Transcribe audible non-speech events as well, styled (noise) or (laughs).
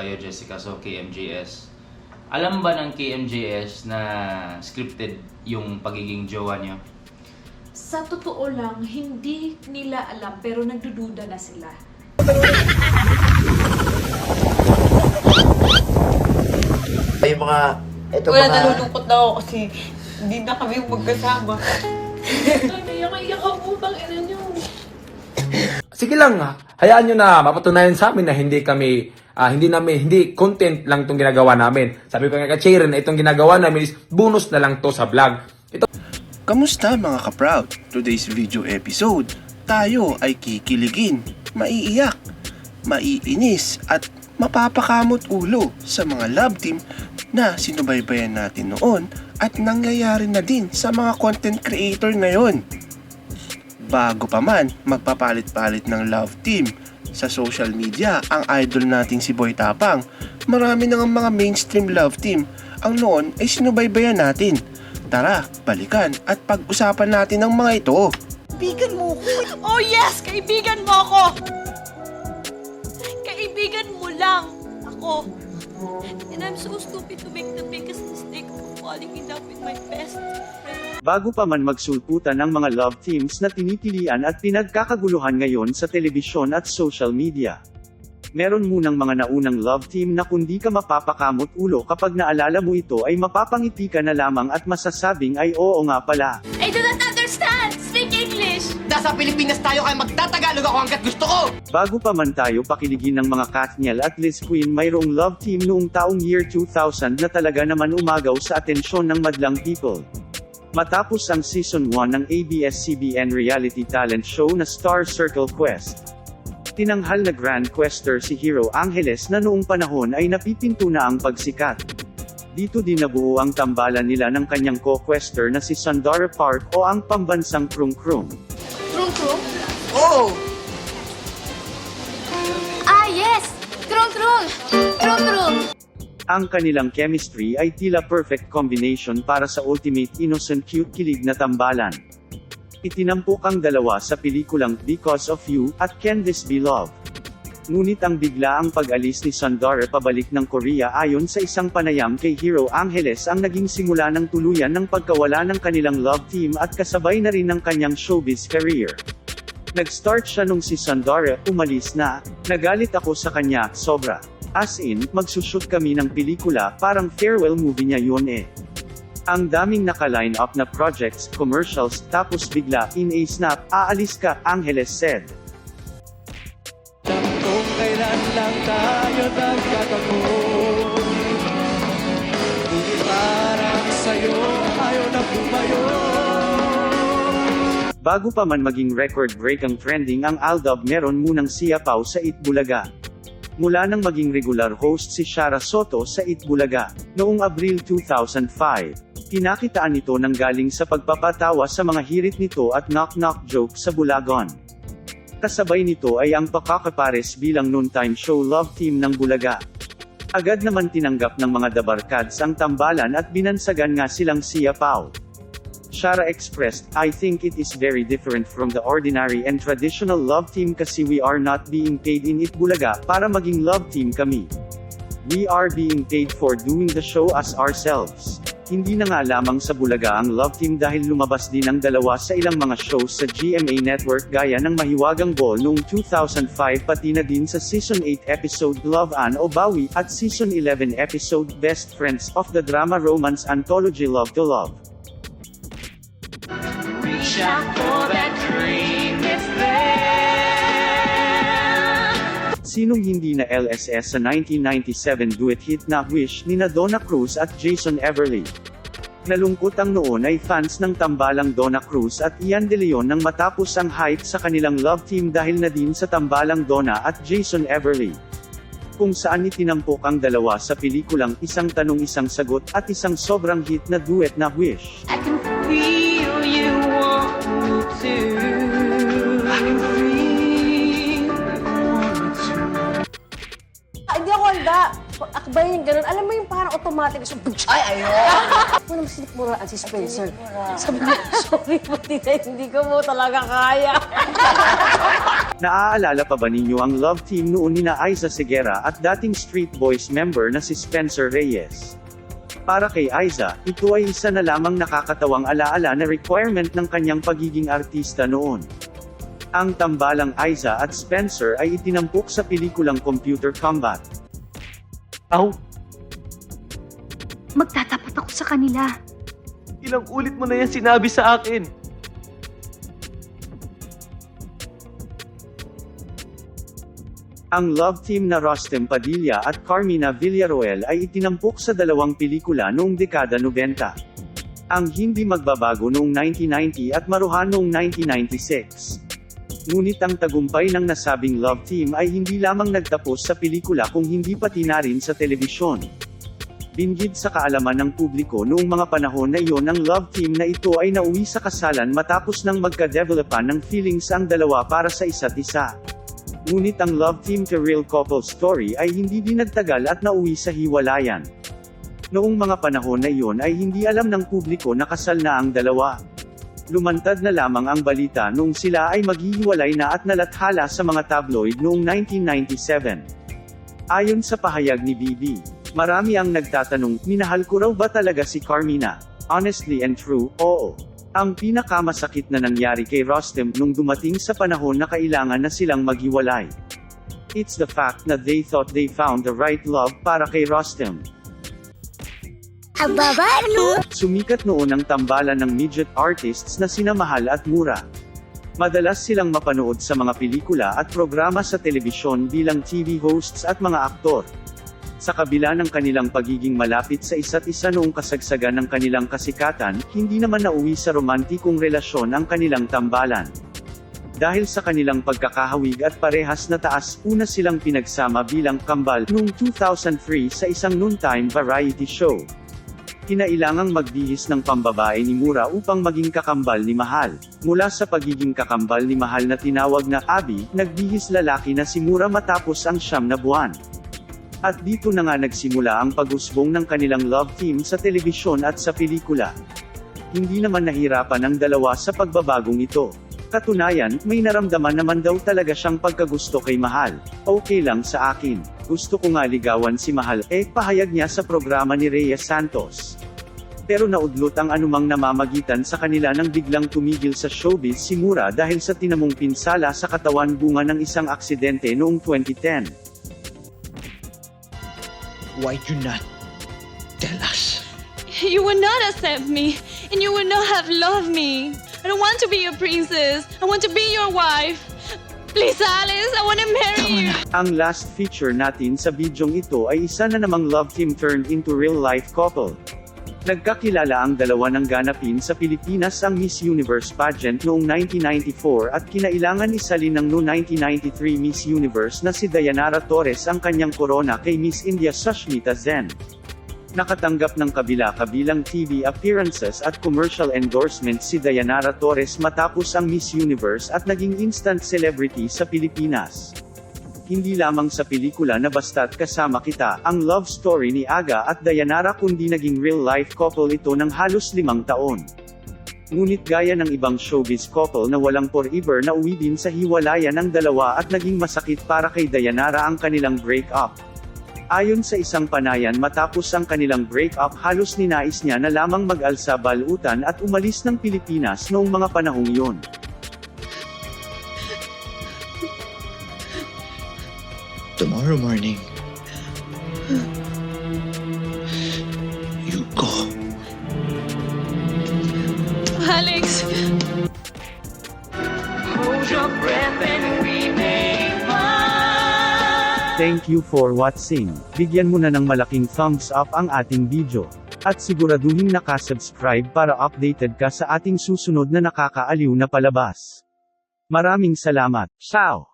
kayo, Jessica. So, KMJS. Alam ba ng KMJS na scripted yung pagiging jowa niyo? Sa totoo lang, hindi nila alam pero nagdududa na sila. Ay, mga, ito Wala, mga, nalulungkot na ako kasi hindi na kami magkasama. Naiyak-iyak ako, bang ina niyo. Sige lang, hayaan nyo na mapatunayan sa amin na hindi kami, ah, hindi namin, hindi content lang itong ginagawa namin. Sabi ko nga kay na itong ginagawa namin is bonus na lang to sa vlog. Ito Kamusta mga ka-proud? Today's video episode, tayo ay kikiligin, maiiyak, maiinis at mapapakamot ulo sa mga love team na sinubaybayan natin noon at nangyayari na din sa mga content creator ngayon. Bago pa man magpapalit-palit ng love team sa social media ang idol nating si Boy Tapang, marami na ng mga mainstream love team ang noon ay sinubaybayan natin. Tara, balikan at pag-usapan natin ang mga ito. Kaibigan mo ko. Oh yes! Kaibigan mo ako! Kaibigan mo lang ako. And I'm so stupid to make the biggest mistake falling in love with my best friend. Bago pa man magsulputan ang mga love teams na tinitilian at pinagkakaguluhan ngayon sa telebisyon at social media. Meron munang mga naunang love team na kundi ka mapapakamot ulo kapag naalala mo ito ay mapapangiti ka na lamang at masasabing ay oo nga pala. Nasa Pilipinas tayo kaya magtatagalog ako hanggat gusto ko! Bago pa man tayo pakiligin ng mga Katniel at Liz Queen mayroong love team noong taong year 2000 na talaga naman umagaw sa atensyon ng madlang people. Matapos ang season 1 ng ABS-CBN reality talent show na Star Circle Quest. Tinanghal na Grand Quester si Hero Angeles na noong panahon ay napipinto na ang pagsikat. Dito din nabuo ang tambalan nila ng kanyang co-quester na si Sandara Park o ang pambansang Krum Krum. True. Oo! Ah, yes! True, true! True, true! Ang kanilang chemistry ay tila perfect combination para sa ultimate innocent cute kilig na tambalan. Itinampok ang dalawa sa pelikulang Because of You at Can This Be Love. Ngunit ang bigla ang pag-alis ni Sandara pabalik ng Korea ayon sa isang panayam kay Hero Angeles ang naging simula ng tuluyan ng pagkawala ng kanilang love team at kasabay na rin ng kanyang showbiz career. Nag-start siya nung si Sandara umalis na, nagalit ako sa kanya, sobra. As in, magsushoot kami ng pelikula, parang farewell movie niya yun eh. Ang daming naka-line up na projects, commercials, tapos bigla, in a snap, aalis ka, Angeles said. Kung kailan lang tayo Bago pa man maging record break ang trending ang Aldab meron munang siyapaw sa Itbulaga. Mula nang maging regular host si Shara Soto sa Itbulaga, noong Abril 2005. Pinakitaan ito ng galing sa pagpapatawa sa mga hirit nito at knock-knock joke sa Bulagon. Kasabay nito ay ang pakakapares bilang noontime show love team ng Bulaga. Agad naman tinanggap ng mga dabarkads ang tambalan at binansagan nga silang siyapaw. Shara expressed, I think it is very different from the ordinary and traditional love team kasi we are not being paid in Itbulaga para maging love team kami. We are being paid for doing the show as ourselves. Hindi na nga lamang sa Bulaga ang love team dahil lumabas din ang dalawa sa ilang mga shows sa GMA Network gaya ng Mahiwagang Ball noong 2005 pati na din sa Season 8 episode Love An o Bawi at Season 11 episode Best Friends of the drama romance anthology Love to Love. Sinong hindi na LSS sa 1997 duet hit na Wish ni na Donna Cruz at Jason Everly? Nalungkot ang noon ay fans ng tambalang Donna Cruz at Ian De Leon nang matapos ang hype sa kanilang love team dahil na din sa tambalang Donna at Jason Everly. Kung saan itinampok ang dalawa sa pelikulang Isang Tanong Isang Sagot at isang sobrang hit na duet na Wish. I can feel akbayan yung ganun, alam mo yung parang automatic. So, (laughs) Ay, ayun! Ako naman sinikmuraan si Spencer. Sabi ko, sorry po, tita, hindi ko mo talaga kaya. (laughs) Naaalala pa ba ninyo ang love team noon ni na Aiza Segura at dating Street Boys member na si Spencer Reyes? Para kay Aiza, ito ay isa na lamang nakakatawang alaala na requirement ng kanyang pagiging artista noon. Ang tambalang Aiza at Spencer ay itinampok sa pelikulang Computer Combat. Aw, Magtatapat ako sa kanila. ilang ulit mo na yan sinabi sa akin. Ang love team na Rostem Padilla at Carmina Villaroel ay itinampok sa dalawang pelikula noong dekada 90. Ang hindi magbabago noong 1990 at maruhan noong 1996. Ngunit ang tagumpay ng nasabing love team ay hindi lamang nagtapos sa pelikula kung hindi pati na rin sa telebisyon. Binggid sa kaalaman ng publiko noong mga panahon na iyon ang love team na ito ay nauwi sa kasalan matapos nang magka-developan ng feelings ang dalawa para sa isa't isa. Ngunit ang love team to real couple story ay hindi din nagtagal at nauwi sa hiwalayan. Noong mga panahon na iyon ay hindi alam ng publiko na kasal na ang dalawa. Lumantad na lamang ang balita noong sila ay maghihiwalay na at nalathala sa mga tabloid noong 1997. Ayon sa pahayag ni Bibi, marami ang nagtatanong, minahal ko raw ba talaga si Carmina? Honestly and true, oo. Ang pinakamasakit na nangyari kay Rostem nung dumating sa panahon na kailangan na silang maghiwalay. It's the fact na they thought they found the right love para kay Rostem. Sumikat noon ang tambalan ng midget artists na sina Mahal at Mura. Madalas silang mapanood sa mga pelikula at programa sa telebisyon bilang TV hosts at mga aktor. Sa kabila ng kanilang pagiging malapit sa isa't isa noong kasagsagan ng kanilang kasikatan, hindi naman nauwi sa romantikong relasyon ang kanilang tambalan. Dahil sa kanilang pagkakahawig at parehas na taas, una silang pinagsama bilang kambal noong 2003 sa isang noontime variety show. Kinailangang magbihis ng pambabae ni Mura upang maging kakambal ni Mahal. Mula sa pagiging kakambal ni Mahal na tinawag na Abi, nagbihis lalaki na si Mura matapos ang siyam na buwan. At dito na nga nagsimula ang pag-usbong ng kanilang love team sa telebisyon at sa pelikula. Hindi naman nahirapan ang dalawa sa pagbabagong ito. Katunayan, may naramdaman naman daw talaga siyang pagkagusto kay Mahal. Okay lang sa akin. Gusto ko nga ligawan si Mahal, eh pahayag niya sa programa ni Reyes Santos. Pero naudlot ang anumang namamagitan sa kanila nang biglang tumigil sa showbiz si Mura dahil sa tinamong pinsala sa katawan bunga ng isang aksidente noong 2010. Why you not tell us? You would not accept me, and you would not have loved me. I don't want to be your princess. I want to be your wife. Please, Alice, I want to marry you. Ang last feature natin sa bidyong ito ay isa na namang love team turned into real-life couple. Nagkakilala ang dalawa ng ganapin sa Pilipinas ang Miss Universe pageant noong 1994 at kinailangan isalin ng noong 1993 Miss Universe na si Dayanara Torres ang kanyang korona kay Miss India Sushmita Zen. Nakatanggap ng kabila-kabilang TV appearances at commercial endorsements si Dayanara Torres matapos ang Miss Universe at naging instant celebrity sa Pilipinas. Hindi lamang sa pelikula na basta't kasama kita, ang love story ni Aga at Dayanara kundi naging real-life couple ito ng halos limang taon. Ngunit gaya ng ibang showbiz couple na walang forever na uwi din sa hiwalayan ng dalawa at naging masakit para kay Dayanara ang kanilang break-up. Ayon sa isang panayan matapos ang kanilang break-up halos ninais niya na lamang mag-alsa balutan at umalis ng Pilipinas noong mga panahong iyon. Tomorrow morning, you go. Alex. Thank you for watching. Bigyan mo na ng malaking thumbs up ang ating video. At siguraduhin nakasubscribe para updated ka sa ating susunod na nakakaaliw na palabas. Maraming salamat. Ciao!